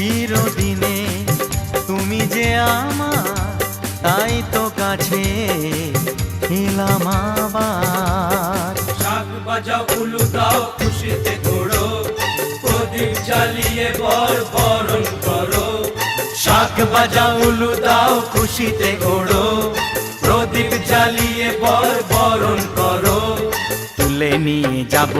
চিরদিনে তুমি যে আমার, তাই তো কাছে এলাম আবার। শাক বাজাও উলু দাও, খুশিতে ঘোড়ো প্রদীপ জ্বালিয়ে বর বরণ করো। শাক বাজাও উলু দাও, খুশিতে ওড়ো প্রদীপ জ্বালিয়ে বর বরণ করো। তুলে নিয়ে যাব